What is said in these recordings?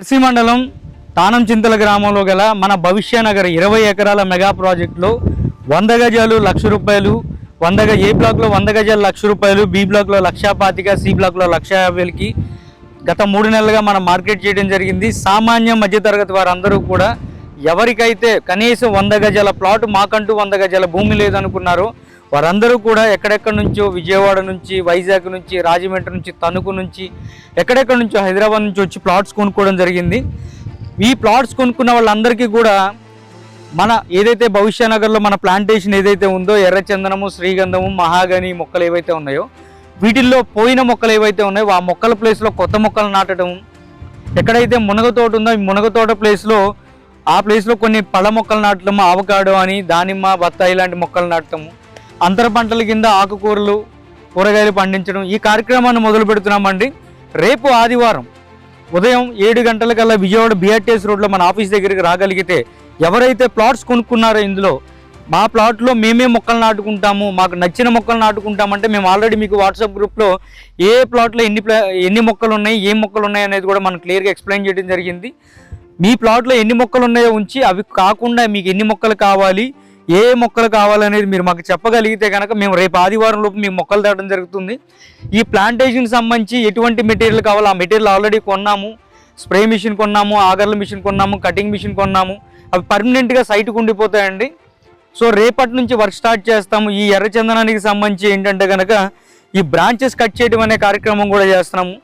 దర్శి మండలం తానం చింతల గ్రామంలో గల మన భవిష్య నగర్ ఇరవై ఎకరాల మెగా ప్రాజెక్టులో వంద గజాలు లక్ష రూపాయలు వంద ఏ బ్లాక్లో వంద గజాలు లక్ష రూపాయలు బి బ్లాక్లో లక్షా పాతిక సి బ్లాక్లో లక్ష యాభైలకి గత మూడు నెలలుగా మనం మార్కెట్ చేయడం జరిగింది. సామాన్య మధ్యతరగతి వారందరూ కూడా ఎవరికైతే కనీసం వంద గజాల ప్లాట్ మాకంటూ వంద గజాల భూమి లేదనుకున్నారో వారందరూ కూడా ఎక్కడెక్కడి నుంచో విజయవాడ నుంచి వైజాగ్ నుంచి రాజమండ్రి నుంచి తణుకు నుంచి ఎక్కడెక్కడి నుంచో హైదరాబాద్ నుంచి వచ్చి ప్లాట్స్ కొనుక్కోవడం జరిగింది. ఈ ప్లాట్స్ కొనుక్కున్న వాళ్ళందరికీ కూడా మన ఏదైతే భవిష్య నగర్లో మన ప్లాంటేషన్ ఏదైతే ఉందో ఎర్రచందనము శ్రీగంధము మహాగని మొక్కలు ఏవైతే ఉన్నాయో వీటిల్లో పోయిన మొక్కలు ఏవైతే ఉన్నాయో ఆ మొక్కల ప్లేస్లో కొత్త మొక్కలు నాటడం ఎక్కడైతే మునగ తోట ఉందో ఈ మునగ తోట ప్లేస్లో ఆ ప్లేస్లో కొన్ని పళ్ళ మొక్కలు నాటడము ఆవకాడో అని దానిమ్మ బత్తాయి లాంటి మొక్కలు నాటడము అంతర పంటల కింద ఆకుకూరలు కూరగాయలు పండించడం ఈ కార్యక్రమాన్ని మొదలు పెడుతున్నామండి. రేపు ఆదివారం ఉదయం ఏడు గంటలకల్లా విజయవాడ బిఆర్టీఎస్ రోడ్లో మన ఆఫీస్ దగ్గరికి రాగలిగితే ఎవరైతే ప్లాట్స్ కొనుక్కున్నారో ఇందులో మా ప్లాట్లో మేమే మొక్కలు నాటుకుంటాము మాకు నచ్చిన మొక్కలు నాటుకుంటామంటే మేము ఆల్రెడీ మీకు వాట్సాప్ గ్రూప్లో ఏ ప్లాట్లో ఎన్ని ప్లా ఎన్ని మొక్కలు ఉన్నాయి ఏ మొక్కలు ఉన్నాయి అనేది కూడా మనం క్లియర్గా ఎక్స్ప్లెయిన్ చేయడం జరిగింది. మీ ప్లాట్లో ఎన్ని మొక్కలు ఉన్నాయో ఉంచి అవి కాకుండా మీకు ఎన్ని మొక్కలు కావాలి ఏ మొక్కలు కావాలనేది మీరు మాకు చెప్పగలిగితే కనుక మేము రేపు ఆదివారం లోపు మీ మొక్కలు తేవడం జరుగుతుంది. ఈ ప్లాంటేషన్ సంబంధించి ఎటువంటి మెటీరియల్ కావాలో ఆ మెటీరియల్ ఆల్రెడీ కొన్నాము. స్ప్రే మిషన్ కొన్నాము ఆగర్ల మిషన్ కొన్నాము కటింగ్ మిషన్ కొన్నాము. అవి పర్మనెంట్గా సైట్కి ఉండిపోతాయండి. సో రేపటి నుంచి వర్క్ స్టార్ట్ చేస్తాము. ఈ ఎర్రచందనానికి సంబంధించి ఏంటంటే కనుక ఈ బ్రాంచెస్ కట్ చేయడం అనే కార్యక్రమం కూడా చేస్తున్నాము.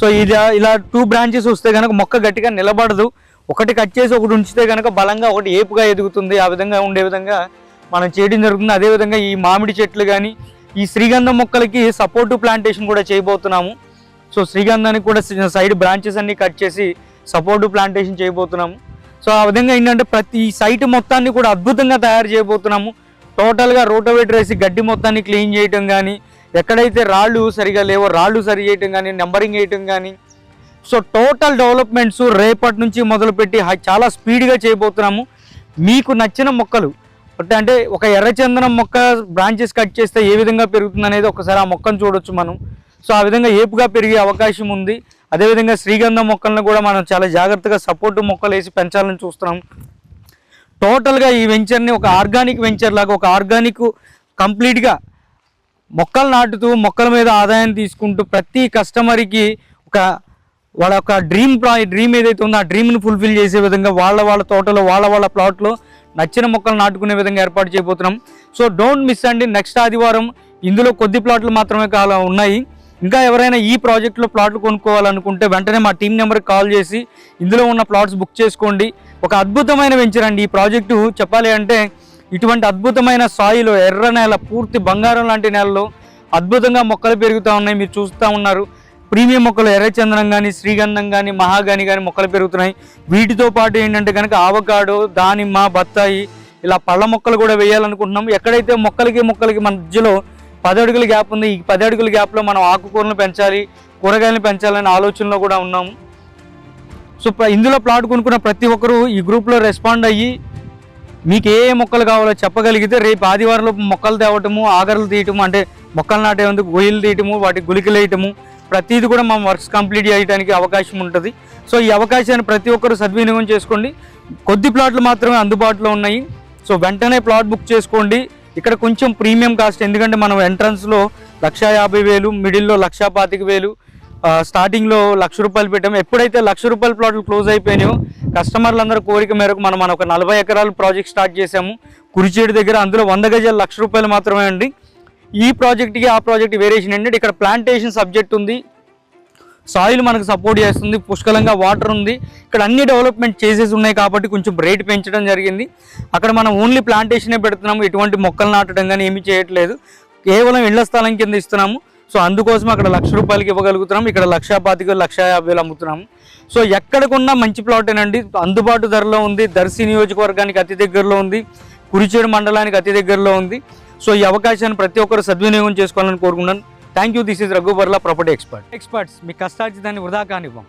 సో ఇది ఇలా టూ బ్రాంచెస్ వస్తే కనుక మొక్క గట్టిగా నిలబడదు. ఒకటి కట్ చేసి ఒకటి ఉంచితే కనుక బలంగా ఒకటి ఏపుగా ఎదుగుతుంది. ఆ విధంగా ఉండే విధంగా మనం చేయడం జరుగుతుంది. అదేవిధంగా ఈ మామిడి చెట్లు కానీ ఈ శ్రీగంధం మొక్కలకి సపోర్టు ప్లాంటేషన్ కూడా చేయబోతున్నాము. సో శ్రీగంధానికి కూడా సైడ్ బ్రాంచెస్ అన్ని కట్ చేసి సపోర్టు ప్లాంటేషన్ చేయబోతున్నాము. సో ఆ విధంగా ఏంటంటే ప్రతి సైట్ మొత్తాన్ని కూడా అద్భుతంగా తయారు చేయబోతున్నాము. టోటల్గా రోటోవేటర్ వేసి గడ్డి మొత్తాన్ని క్లీన్ చేయటం కానీ ఎక్కడైతే రాళ్ళు సరిగా లేవో రాళ్ళు సరి చేయటం కానీ నెంబరింగ్ వేయటం కానీ సో టోటల్ డెవలప్మెంట్స్ రేపటి నుంచి మొదలుపెట్టి చాలా స్పీడ్గా చేయబోతున్నాము. మీకు నచ్చిన మొక్కలు అంటే- అంటే ఒక ఎర్రచందనం మొక్క బ్రాంచెస్ కట్ చేస్తే ఏ విధంగా పెరుగుతుంది అనేది ఒకసారి ఆ మొక్కను చూడొచ్చు మనం. సో ఆ విధంగా ఏపుగా పెరిగే అవకాశం ఉంది. అదేవిధంగా శ్రీగంధం మొక్కలను కూడా మనం చాలా జాగ్రత్తగా సపోర్ట్ మొక్కలు వేసి పెంచాలని చూస్తున్నాం. టోటల్గా ఈ వెంచర్ని ఒక ఆర్గానిక్ వెంచర్ లాగా ఒక ఆర్గానిక్ కంప్లీట్గా మొక్కలు నాటుతూ మొక్కల మీద ఆదాయం తీసుకుంటూ ప్రతి కస్టమర్కి ఒక వాళ్ళ యొక్క డ్రీమ్ ప్లా డ్రీమ్ ఏదైతే ఉందో ఆ డ్రీమ్ని ఫుల్ఫిల్ చేసే విధంగా వాళ్ళ వాళ్ళ తోటలో వాళ్ళ వాళ్ళ ప్లాట్లో నచ్చిన మొక్కలు నాటుకునే విధంగా ఏర్పాటు చేయబోతున్నాం. సో డోంట్ మిస్ అండి నెక్స్ట్ ఆదివారం ఇందులో కొద్ది ప్లాట్లు మాత్రమే కాల ఉన్నాయి. ఇంకా ఎవరైనా ఈ ప్రాజెక్ట్లో ప్లాట్లు కొనుక్కోవాలనుకుంటే వెంటనే మా టీం నెంబర్కి కాల్ చేసి ఇందులో ఉన్న ప్లాట్స్ బుక్ చేసుకోండి. ఒక అద్భుతమైన వెంచర్ అండి ఈ ప్రాజెక్టు చెప్పాలి అంటే ఇటువంటి అద్భుతమైన సాయిల్ ఎర్ర నేల పూర్తి బంగారం లాంటి నేలలో అద్భుతంగా మొక్కలు పెరుగుతూ ఉన్నాయి. మీరు చూస్తూ ఉన్నారు. ప్రీమియం మొక్కలు ఎర్రచందనం కానీ శ్రీగంధం కానీ మహాగాని కానీ మొక్కలు పెరుగుతున్నాయి. వీటితో పాటు ఏంటంటే కనుక ఆవకాడో దానిమ్మ బత్తాయి ఇలా పళ్ళ మొక్కలు కూడా వేయాలనుకుంటున్నాం. ఎక్కడైతే మొక్కలకి మొక్కలకి మధ్యలో పది అడుగుల గ్యాప్ ఉంది ఈ పది అడుగుల గ్యాప్లో మనం ఆకుకూరలు పెంచాలి కూరగాయలను పెంచాలనే ఆలోచనలో కూడా ఉన్నాము సో ఇందులో ప్లాట్ కొనుక్కున్న ప్రతి ఒక్కరూ ఈ గ్రూప్లో రెస్పాండ్ అయ్యి మీకు ఏ ఏ మొక్కలు కావాలో చెప్పగలిగితే రేపు ఆదివారంలో మొక్కలు తేవటము ఆగరలు తీయటము అంటే మొక్కలు నాటేందుకు గొయ్యలు తీయటము వాటి గులికలు వేయటము ప్రతిది కూడా మనం వర్క్స్ కంప్లీట్ చేయడానికి అవకాశం ఉంటుంది. సో ఈ అవకాశాన్ని ప్రతి ఒక్కరు సద్వినియోగం చేసుకోండి. కొద్ది ప్లాట్లు మాత్రమే అందుబాటులో ఉన్నాయి. సో వెంటనే ప్లాట్ బుక్ చేసుకోండి. ఇక్కడ కొంచెం ప్రీమియం కాస్ట్ ఎందుకంటే మనం ఎంట్రన్స్లో లక్షా యాభై వేలు మిడిల్లో లక్షా పాతిక వేలు స్టార్టింగ్లో లక్ష రూపాయలు పెట్టాము ఎప్పుడైతే లక్ష రూపాయల ప్లాట్లు క్లోజ్ అయిపోయినాయో కస్టమర్లందరూ కోరిక మేరకు మనం మన ఒక నలభై ఎకరాలు ప్రాజెక్ట్ స్టార్ట్ చేసాము కురిచేడు దగ్గర అందులో వంద గజాలు లక్ష రూపాయలు మాత్రమే అండి. ఈ ప్రాజెక్ట్కి ఆ ప్రాజెక్ట్ వేరియేషన్ ఏంటంటే ఇక్కడ ప్లాంటేషన్ సబ్జెక్ట్ ఉంది. సాయిల్ మనకు సపోర్ట్ చేస్తుంది పుష్కలంగా వాటర్ ఉంది. ఇక్కడ అన్ని డెవలప్మెంట్ చేసేసి ఉన్నాయి కాబట్టి కొంచెం రేట్ పెంచడం జరిగింది. అక్కడ మనం ఓన్లీ ప్లాంటేషనే పెడుతున్నాము ఎటువంటి మొక్కలు నాటడం కానీ ఏమీ చేయట్లేదు. కేవలం ఇళ్ళ స్థలం కింద ఇస్తున్నాము. సో అందుకోసం అక్కడ లక్ష రూపాయలకి ఇవ్వగలుగుతున్నాం ఇక్కడ లక్ష పాతిక లక్ష యాభై అమ్ముతున్నాము. సో ఎక్కడికున్నా మంచి ప్లాటేనండి అందుబాటు ధరలో ఉంది. దర్శి నియోజకవర్గానికి అతి దగ్గరలో ఉంది. కురిచేడు మండలానికి అతి దగ్గరలో ఉంది. సో ఈ అవకాశాన్ని ప్రతి ఒక్కరు సద్వినియోగం చేసుకోవాలని కోరుకున్నాను థ్యాంక్ యూ దిస్ ఇస్ రఘుబర్లా ప్రాపర్టీ ఎక్స్పర్ట్ ఎక్స్పర్ట్స్ మీ కష్టార్జితాన్ని వృధా కానివ్వం.